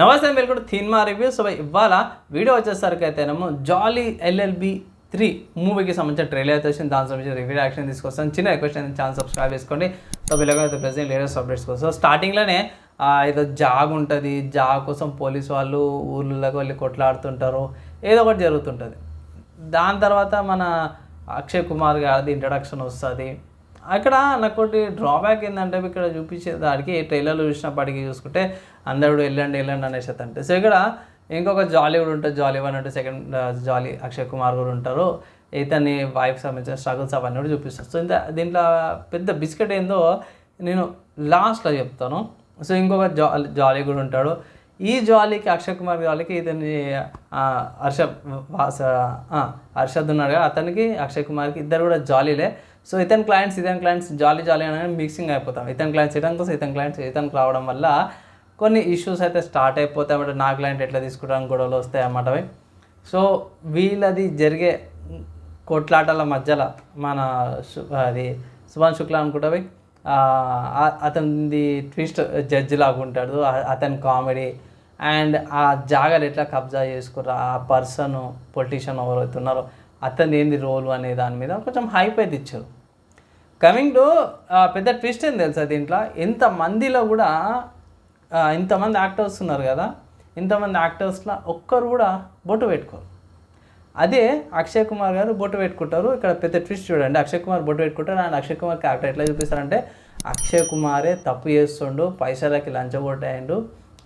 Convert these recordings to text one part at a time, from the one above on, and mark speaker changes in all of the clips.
Speaker 1: నమస్తే welcome to cinema review. So ఇవాళ video వచ్చేసరికి అయితేనేమో జాలీ ఎల్ఎల్బి త్రీ మూవీకి సంబంధించిన ట్రైలర్ అయితే వచ్చింది. దాని సంబంధించిన రివ్యూ యాక్షన్ తీసుకొస్తాను చిన్న రిక్వెస్ట్ అయితే ఛానల్ సబ్స్క్రైబ్ చేసుకోండి. సో వీళ్ళకైతే ప్రజెంట్ లేటెస్ట్ అప్డేట్స్ కోసం. సో స్టార్టింగ్లోనే ఏదో జాగ్ ఉంటుంది. జాగ్ కోసం పోలీస్ వాళ్ళు ఊర్లలోకి వెళ్ళి కొట్లాడుతుంటారు. ఏదో ఒకటి జరుగుతుంటుంది. దాని తర్వాత మన అక్షయ్ కుమార్ గారిది ఇంట్రడక్షన్ వస్తుంది. అక్కడ నాకు ఒకటి డ్రాబ్యాక్ ఏంటంటే ఇక్కడ చూపించే దానికి ట్రైలర్లు చూసినప్పటికీ చూసుకుంటే అందరూ వెళ్ళండి వెళ్ళండి అనేసి అంటే సో ఇక్కడ ఇంకొక జాలీ కూడా ఉంటుంది. జాలీ వన్ అంటే సెకండ్ జాలీ అక్షయ్ కుమార్ కూడా ఉంటారు. ఇతని వైఫ్ సంబంధించిన స్ట్రగుల్స్ అవన్నీ కూడా చూపిస్తారు. సో ఇంత దీంట్లో పెద్ద బిస్కెట్ ఏందో నేను లాస్ట్లో చెప్తాను. సో ఇంకొక జా జాలీ కూడా ఉంటాడు. ఈ జాలీకి అక్షయ్ కుమార్ జాలీకి ఇతని ఆ, హర్ష వాస హర్షద్ ఉన్నాడు కదా అతనికి అక్షయ్ కుమార్కి ఇద్దరు కూడా జాలీలే సో ఇతని క్లయింట్స్ ఇతని క్లయింట్స్ జాలీ జాలీ అని మిక్సింగ్ అయిపోతాం. ఇతని క్లయింట్స్ ఇతని కోసం ఇతని క్లయింట్స్ ఇతనికి రావడం వల్ల కొన్ని ఇష్యూస్ అయితే స్టార్ట్ అయిపోతాయి అన్నమాట. నా క్లయింట్ ఎట్లా తీసుకోవడానికి గొడవలు వస్తాయి అన్నమాట అవి. సో వీళ్ళది జరిగే కొట్లాటల మధ్యలో మన అది సుభాన్ శుక్లా అనుకుంటావి అతనిది ట్విస్ట్ జడ్జి లాగా ఉంటాడు. అతని కామెడీ అండ్ ఆ జాగాలు ఎట్లా కబ్జా చేసుకుర్రా? ఆ పర్సన్ పొలిటీషియన్ ఎవరైతే ఉన్నారో అతను ఏంది రోలు అనే దాని మీద కొంచెం హైప్ అయితే ఇచ్చారు. కమింగ్ టు పెద్ద ట్విస్ట్ ఏం తెలుసా దీంట్లో? ఎంతమందిలో కూడా ఇంతమంది యాక్టర్స్ ఉన్నారు కదా ఇంతమంది యాక్టర్స్లో ఒక్కరు కూడా బొట్టు పెట్టుకోరు. అదే అక్షయ్ కుమార్ గారు బొట్టు పెట్టుకుంటారు. ఇక్కడ పెద్ద ట్విస్ట్ చూడండి. అక్షయ్ కుమార్ బొట్టు పెట్టుకుంటారు అండ్ అక్షయ్ కుమార్ క్యారెక్టర్ ఎట్లా చూపిస్తారంటే అక్షయ్ కుమారే తప్పు చేస్తుండు పైసలకి లంచగొట్టాయండు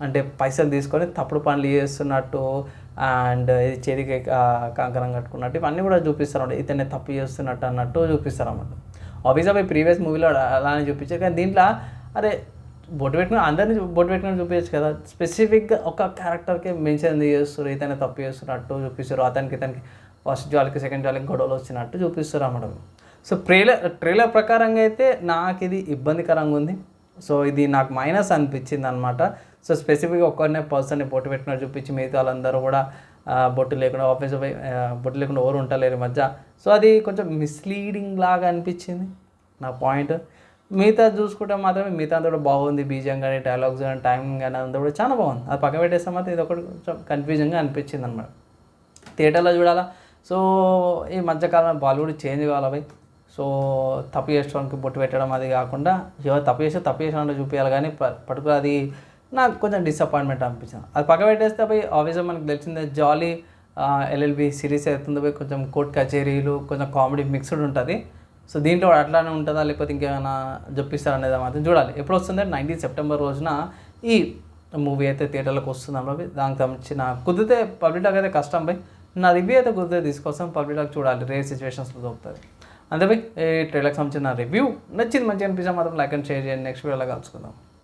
Speaker 1: అంటే పైసలు తీసుకొని తప్పుడు పనులు చేస్తున్నట్టు అండ్ ఇది చేతికి కంకరం కట్టుకున్నట్టు ఇవన్నీ కూడా చూపిస్తారు ఇతనే తప్పు చేస్తున్నట్టు అన్నట్టు చూపిస్తారు అన్నమాట ఆబ్వియస్గా ప్రీవియస్ మూవీలో అలానే చూపించారు. కానీ దీంట్లో అరే బొట్టు పెట్టుకుని అందరినీ బొట్టు పెట్టుకుని చూపించచ్చు కదా. స్పెసిఫిక్గా ఒక క్యారెక్టర్కి మెన్షన్ చేస్తారు ఇతనే తప్పు చేస్తున్నట్టు చూపిస్తారు. అతనికి ఇతనికి ఫస్ట్ జాలికి సెకండ్ జాలికి గొడవలు వచ్చినట్టు చూపిస్తారు అన్నమాట సో ట్రైలర్ ట్రైలర్ ప్రకారంగా అయితే నాకు ఇది ఇబ్బందికరంగా ఉంది. సో ఇది నాకు మైనస్ అనిపించింది అనమాట సో స్పెసిఫిక్గా ఒక్కరినే పర్సన్ని బొట్టు పెట్టినట్టు చూపించి మిగతా వాళ్ళందరూ కూడా బొట్టు లేకుండా ఆఫీస్ పోయి బొట్టు లేకుండా ఎవరు ఉంటలేరు మధ్య. సో అది కొంచెం మిస్లీడింగ్ లాగా అనిపించింది నా పాయింట్ మిగతా చూసుకుంటే మాత్రమే మిగతా అంతా కూడా బాగుంది. బీజం కానీ డైలాగ్స్ కానీ టైమింగ్ కానీ అంతా కూడా చాలా బాగుంది. అది పక్క పెట్టేస్తే మాత్రం ఇది ఒకటి కొంచెం కన్ఫ్యూజన్గా అనిపించింది అనమాట థియేటర్లో చూడాలా? సో ఈ మధ్యకాలం బాలీవుడ్ చేంజ్ కావాలి భయ్? సో తప్పు చేసడానికి బొట్టు పెట్టడం అది కాకుండా ఎవరు తప్పు చేస్తే తప్పు చేసినట్టు చూపించాలి కానీ పర్టికులర్ అది నాకు కొంచెం డిసప్పాయింట్మెంట్ అనిపించింది. అది పక్క పెట్టేస్తే పోయి ఆబ్వియస్గా మనకు తెలిసిందే జాలీ ఎల్ఎల్బి సిరీస్ అవుతుంది పోయి కొంచెం కోర్ట్ కచేరీలు కొంచెం కామెడీ మిక్స్డ్ ఉంటుంది. సో దీంట్లో అట్లానే ఉంటుందా? లేకపోతే ఇంకేమైనా జొప్పిస్తారనేది మాత్రం చూడాలి. ఎప్పుడు వస్తుంది? నైన్టీన్ సెప్టెంబర్ రోజున ఈ మూవీ అయితే థియేటర్లోకి వస్తుంది అన్నది దానికి సంబంధించిన కుదిరితే పబ్లిక్ అయితే కష్టం పోయి నా రివ్యూ అయితే కుదిరితే తీసుకొస్తాం. పబ్లిక్ చూడాలి. రేర్ సిచ్యువేషన్స్లో దొరుకుతుంది అంతే పోయి ఈ ట్రైలర్కి సంబంధించిన రివ్యూ నచ్చింది మంచిగా అనిపిస్తే మాత్రం లైక్ అండ్ షేర్ చేయండి. నెక్స్ట్ వీడియోలో కలుసుకుందాం.